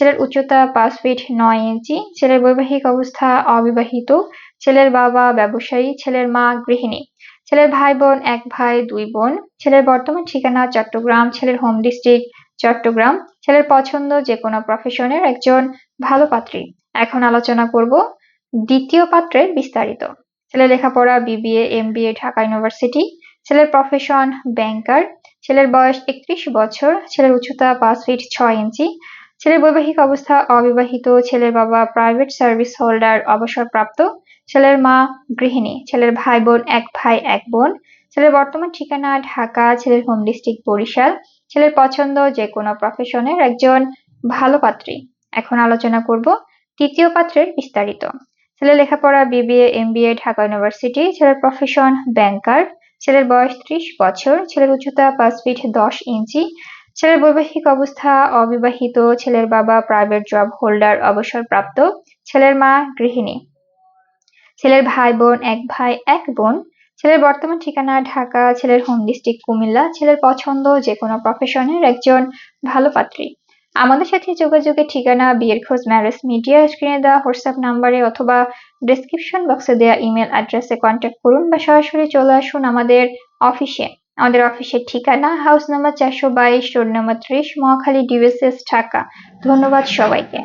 ছেলের উচ্চতা পাঁচ ফিট নয় ইঞ্চি, ছেলের বৈবাহিক অবস্থা অবিবাহিত, ছেলের বাবা ব্যবসায়ী, ছেলের মা গৃহিণী। ছেলের ভাই বোন এক ভাই দুই বোন, ছেলের বর্তমান ঠিকানা চট্টগ্রাম, ছেলের হোম ডিস্ট্রিক্ট চট্টগ্রাম, ছেলের পছন্দ যে কোনো প্রফেশনের একজন ভালো পাত্রী। এখন আলোচনা করব দ্বিতীয় পাত্রের বিস্তারিত। ছেলের লেখাপড়া বিবিএ এমবিএ ঢাকা ইউনিভার্সিটি ছেলের প্রফেশন ব্যাংকার ছেলের বয়স একত্রিশ বছর, ছেলের উচ্চতা পাঁচ ফিট ছয় ইঞ্চি ছেলের বৈবাহিক অবস্থা অবিবাহিত, ছেলের বাবা প্রাইভেট সার্ভিস হোল্ডার অবসরপ্রাপ্ত, ছেলের মা গৃহিণী, ছেলের ভাই বোন এক ভাই, এক বোন, ছেলের বর্তমান ঠিকানা ঢাকা, ছেলের হোম ডিস্ট্রিক্ট বরিশাল, ছেলের পছন্দ যে কোনো প্রফেশনের একজন ভালো পাত্রী। এখন আলোচনা করব তৃতীয় পাত্রের বিস্তারিত। ছেলের লেখাপড়া বিবিএ এমবিএ ঢাকা ইউনিভার্সিটি ছেলের প্রফেশন ব্যাংকার ছেলের বয়স ত্রিশ বছর, ছেলের উচ্চতা পাঁচ ফিট দশ ইঞ্চি ছেলের বৈবাহিক অবস্থা, অবিবাহিত, ছেলের বাবা প্রাইভেট জব হোল্ডার অবসরপ্রাপ্ত, ছেলের মা গৃহিণী। ছেলের ভাই বোন, এক ভাই, এক বোন। ছেলের বর্তমান ঠিকানা ঢাকা, ছেলের হোম ডিস্ট্রিক্ট কুমিল্লা, ছেলের পছন্দ যে কোনো প্রফেশনের একজন ভালো পাত্রী। আমাদের সাথে যোগাযোগের ঠিকানা, বিয়ের খোঁজ ম্যারেজ মিডিয়া স্ক্রিনে দেওয়া হোয়াটসঅ্যাপ নাম্বারে অথবা ডিসক্রিপশন বক্সে দেওয়া ইমেল অ্যাড্রেসে কন্ট্যাক্ট করুন বা সরাসরি চলে আসুন আমাদের অফিসে আমাদের অফিসের ঠিকানা হাউস নাম্বার চারশো বাইশ, রোড নাম্বার ত্রিশ, মহাখালী ডিভিএসএস ঢাকা। ধন্যবাদ সবাইকে।